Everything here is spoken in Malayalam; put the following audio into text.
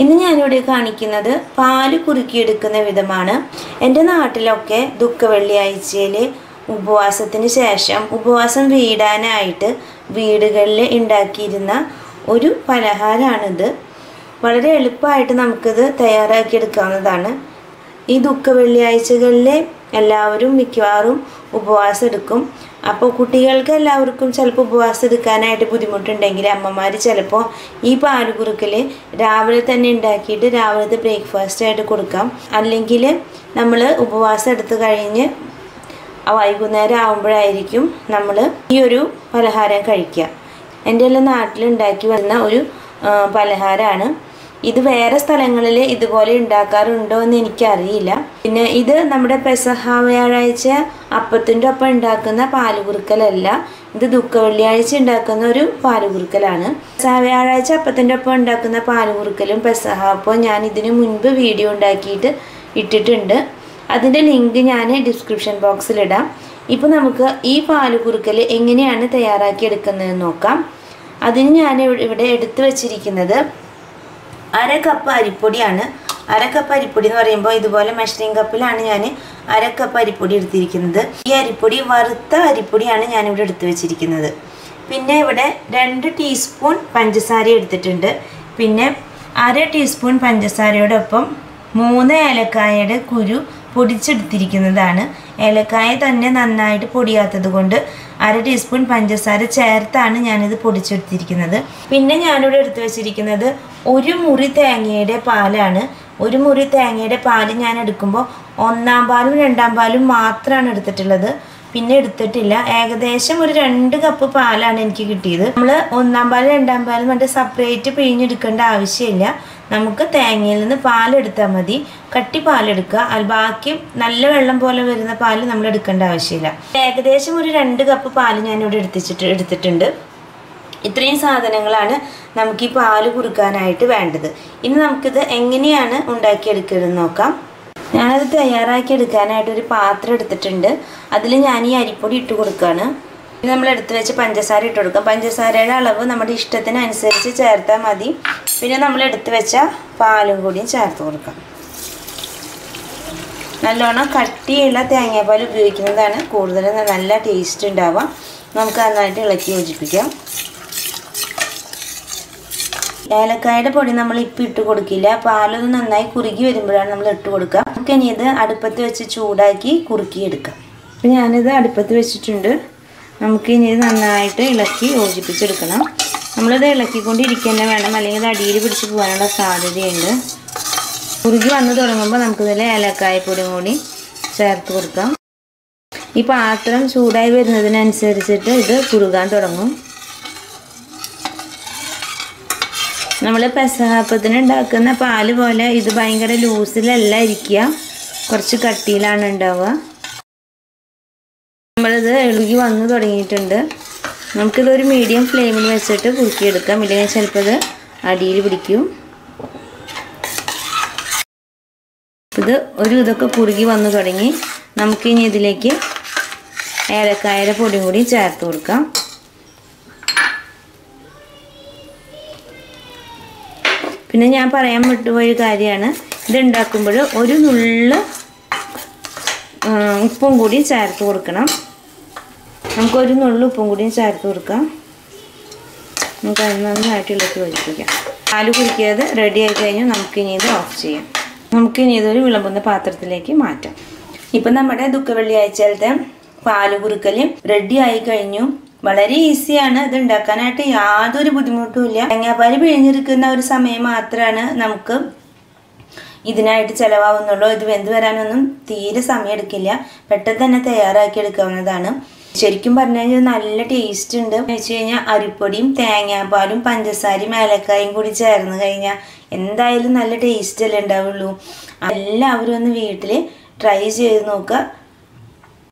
ഇന്ന് ഞാനിവിടെ കാണിക്കുന്നത് പാൽ കുറുക്കിയെടുക്കുന്ന വിധമാണ്. എന്റെ നാട്ടിലൊക്കെ ദുഃഖ വെള്ളിയാഴ്ചയിൽ ഉപവാസത്തിന് ശേഷം ഉപവാസം വീടാനായിട്ട് വീടുകളിൽ ഉണ്ടാക്കിയിരുന്ന ഒരു പലഹാരമാണിത് വളരെ എളുപ്പമായിട്ട് നമുക്കിത് തയ്യാറാക്കിയെടുക്കാവുന്നതാണ്. ഈ ദുഃഖ വെള്ളിയാഴ്ചകളിൽ എല്ലാവരും മിക്കവാറും ഉപവാസം എടുക്കും അപ്പോൾ കുട്ടികൾക്ക് എല്ലാവർക്കും ചിലപ്പോൾ ഉപവാസം എടുക്കാനായിട്ട് ബുദ്ധിമുട്ടുണ്ടെങ്കിൽ അമ്മമാർ ചിലപ്പോൾ ഈ പാലുകുറുക്കൽ രാവിലെ തന്നെ ഉണ്ടാക്കിയിട്ട് രാവിലത്തെ ബ്രേക്ക്ഫാസ്റ്റ് ആയിട്ട് കൊടുക്കാം. അല്ലെങ്കിൽ നമ്മൾ ഉപവാസം എടുത്തു കഴിഞ്ഞ് വൈകുന്നേരം ആകുമ്പോഴായിരിക്കും നമ്മൾ ഈ ഒരു പലഹാരം കഴിക്കുക. എന്റെ എല്ലാം നാട്ടിലുണ്ടാക്കി വന്ന ഒരു പലഹാരമാണ് ഇത് വേറെ സ്ഥലങ്ങളിൽ ഇതുപോലെ ഉണ്ടാക്കാറുണ്ടോ എന്ന് എനിക്കറിയില്ല. പിന്നെ ഇത് നമ്മുടെ പെസഹ വ്യാഴാഴ്ച അപ്പത്തിന്റെ ഒപ്പം ഉണ്ടാക്കുന്ന പാലുകുറുക്കലല്ല. ഇത് ദുഃഖ വെള്ളിയാഴ്ച ഉണ്ടാക്കുന്ന ഒരു പാലുകുറുക്കലാണ്. വ്യാഴാഴ്ച അപ്പത്തിന്റെ ഒപ്പം ഉണ്ടാക്കുന്ന പാലുകുറുക്കലും പെസഹ അപ്പോൾ ഞാൻ ഇതിനു മുൻപ് വീഡിയോ ഉണ്ടാക്കിയിട്ട് ഇട്ടിട്ടുണ്ട്. അതിന്റെ ലിങ്ക് ഞാൻ ഡിസ്ക്രിപ്ഷൻ ബോക്സിലിടാം ഇപ്പോൾ നമുക്ക് ഈ പാലുകുറുക്കൽ എങ്ങനെയാണ് തയ്യാറാക്കി എടുക്കുന്നതെന്ന് നോക്കാം. അതിന് ഞാൻ ഇവിടെ എടുത്തു വച്ചിരിക്കുന്നത് അര കപ്പ് അരിപ്പൊടിയാണ്. അര കപ്പ് അരിപ്പൊടി എന്ന് പറയുമ്പോൾ ഇതുപോലെ മെഷറിംഗ് കപ്പിലാണ് ഞാൻ അര കപ്പ് അരിപ്പൊടി എടുത്തിരിക്കുന്നത്. ഈ അരിപ്പൊടി വറുത്ത അരിപ്പൊടിയാണ് ഞാനിവിടെ എടുത്തു വെച്ചിരിക്കുന്നത്. പിന്നെ ഇവിടെ രണ്ട് ടീസ്പൂൺ പഞ്ചസാര എടുത്തിട്ടുണ്ട്. പിന്നെ അര ടീസ്പൂൺ പഞ്ചസാരയോടൊപ്പം മൂന്ന് ഏലക്കായയുടെ കുരു പൊടിച്ചെടുത്തിരിക്കുന്നതാണ്. ഏലക്കായ തന്നെ നന്നായിട്ട് പൊടിയാത്തത് കൊണ്ട് അര ടീസ്പൂൺ പഞ്ചസാര ചേർത്താണ് ഞാനിത് പൊടിച്ചെടുത്തിരിക്കുന്നത്. പിന്നെ ഞാനിവിടെ എടുത്തു വെച്ചിരിക്കുന്നത് ഒരു മുറി തേങ്ങയുടെ പാലാണ്. ഒരു മുറി തേങ്ങയുടെ പാൽ ഞാൻ എടുക്കുമ്പോൾ ഒന്നാം പാലും രണ്ടാം പാലും മാത്രമാണ് എടുത്തിട്ടുള്ളത്. പിന്നെ എടുത്തിട്ടില്ല. ഏകദേശം ഒരു രണ്ട് കപ്പ് പാലാണ് എനിക്ക് കിട്ടിയത്. നമ്മൾ ഒന്നാം പാലും രണ്ടാം പാലും മറ്റേ സെപ്പറേറ്റ് പിഴിഞ്ഞെടുക്കേണ്ട ആവശ്യമില്ല. നമുക്ക് തേങ്ങയിൽ നിന്ന് പാലെടുത്താൽ മതി. കട്ടി പാലെടുക്കുക അത് ബാക്കി നല്ല വെള്ളം പോലെ വരുന്ന പാൽ നമ്മൾ എടുക്കേണ്ട ആവശ്യമില്ല. ഏകദേശം ഒരു രണ്ട് കപ്പ് പാൽ ഞാനിവിടെ എടുത്തിട്ട് എടുത്തിട്ടുണ്ട്. ഇത്രയും സാധനങ്ങളാണ് നമുക്ക് ഈ പാൽ കുറുക്കാനായിട്ട് വേണ്ടത്. ഇനി നമുക്കിത് എങ്ങനെയാണ് ഉണ്ടാക്കിയെടുക്കുന്നത് നോക്കാം. ഞാനത് തയ്യാറാക്കി എടുക്കാനായിട്ട് ഒരു പാത്രം എടുത്തിട്ടുണ്ട്. അതിൽ ഞാൻ ഈ അരിപ്പൊടി ഇട്ട് കൊടുക്കുകയാണ് ഇനി നമ്മൾ എടുത്തു വെച്ച് പഞ്ചസാര ഇട്ട് കൊടുക്കാം. പഞ്ചസാരയുടെ അളവ് നമ്മുടെ ഇഷ്ടത്തിനനുസരിച്ച് ചേർത്താൽ മതി. പിന്നെ നമ്മൾ എടുത്തു വെച്ച പാലും കൂടിയും ചേർത്ത് കൊടുക്കാം. നല്ലോണം കട്ടിയുള്ള തേങ്ങാപ്പാൽ ഉപയോഗിക്കുന്നതാണ് കൂടുതൽ നല്ല ടേസ്റ്റ് ഉണ്ടാവുക. നമുക്ക് നന്നായിട്ട് ഇളക്കി യോജിപ്പിക്കാം. ഏലക്കായുടെ പൊടി നമ്മൾ ഇപ്പം ഇട്ട് കൊടുക്കില്ല. പാലൊന്ന് നന്നായി കുറുകി വരുമ്പോഴാണ് നമ്മൾ ഇട്ട് കൊടുക്കുക. നമുക്ക് ഇനി ഇത് അടുപ്പത്ത് വെച്ച് ചൂടാക്കി കുറുക്കിയെടുക്കാം. അപ്പം ഞാനിത് അടുപ്പത്ത് വെച്ചിട്ടുണ്ട്. നമുക്ക് ഇനി ഇത് നന്നായിട്ട് ഇളക്കി യോജിപ്പിച്ചെടുക്കണം. നമ്മളിത് ഇളക്കിക്കൊണ്ടിരിക്കുക വേണം. അല്ലെങ്കിൽ ഇത് അടിയിൽ പിടിച്ച് പോകാനുള്ള സാധ്യതയുണ്ട്. കുറുകി വന്ന് തുടങ്ങുമ്പോൾ നമുക്കിതിൽ ഏലക്കായപ്പൊടി കൂടി ചേർത്ത് കൊടുക്കാം. ഈ പാത്രം ചൂടായി വരുന്നതിനനുസരിച്ചിട്ട് ഇത് കുറുകാൻ തുടങ്ങും. നമ്മൾ പെസഹാപ്പത്തിന് ഉണ്ടാക്കുന്ന പാൽ പോലെ ഇത് ഭയങ്കര ലൂസിലല്ല ഇരിക്കുക. കുറച്ച് കട്ടിയിലാണ് ഉണ്ടാവുക. നമ്മളിത് ഇളുകി വന്നു തുടങ്ങിയിട്ടുണ്ട്. നമുക്കിതൊരു മീഡിയം ഫ്ലെയിമിൽ വെച്ചിട്ട് കുറുക്കിയെടുക്കാം. ഇല്ലെങ്കിൽ ചിലപ്പോൾ ഇത് അടിയിൽ പിടിക്കും. ഇത് ഒരു ഇതൊക്കെ കുറുകി വന്നു തുടങ്ങി. നമുക്കിനി ഇതിലേക്ക് ഏലക്കായയുടെ പൊടിയും കൂടി ചേർത്ത് കൊടുക്കാം. പിന്നെ ഞാൻ പറയാൻ വിട്ടുപോയൊരു കാര്യമാണ്. ഇത് ഉണ്ടാക്കുമ്പോൾ ഒരു നുള്ള് ഉപ്പും കൂടി ചേർത്ത് കൊടുക്കണം. നമുക്കൊരു നുള്ളു ഉപ്പും കൂടി ചേർത്ത് കൊടുക്കാം. നമുക്ക് അത് നന്നായിട്ട് ഇളക്കി ഒഴിപ്പിക്കാം പാൽ കുടിക്കാതെ റെഡി ആയി കഴിഞ്ഞാൽ നമുക്കിനി ഇത് ഓഫ് ചെയ്യാം. നമുക്കിനി ഇതൊരു വിളമ്പുന്ന പാത്രത്തിലേക്ക് മാറ്റാം. ഇപ്പം നമ്മുടെ ദുഃഖ വെള്ളിയാഴ്ചയിലത്തെ പാൽ കുറുക്കൽ റെഡി ആയി കഴിഞ്ഞു. വളരെ ഈസിയാണ് ഇത് ഉണ്ടാക്കാനായിട്ട് യാതൊരു ബുദ്ധിമുട്ടും ഇല്ല. തേങ്ങാപ്പാൽ പിഴിഞ്ഞെടുക്കുന്ന ഒരു സമയം മാത്രമാണ് നമുക്ക് ഇതിനായിട്ട് ചിലവാകുന്നുള്ളൂ. ഇത് വെന്ത് വരാനൊന്നും തീരെ സമയം എടുക്കില്ല പെട്ടെന്ന് തന്നെ തയ്യാറാക്കി എടുക്കാവുന്നതാണ്. ശരിക്കും പറഞ്ഞു കഴിഞ്ഞാൽ നല്ല ടേസ്റ്റ് ഉണ്ട്. എന്ന് വെച്ച് കഴിഞ്ഞാൽ അരിപ്പൊടിയും തേങ്ങാപ്പാലും പഞ്ചസാരയും ഏലക്കായും കൂടി ചേർന്ന് കഴിഞ്ഞാൽ എന്തായാലും നല്ല ടേസ്റ്റ് അല്ലേ ഉണ്ടാവുള്ളൂ. എല്ലാവരും ഒന്ന് വീട്ടിൽ ട്രൈ ചെയ്ത് നോക്കുക.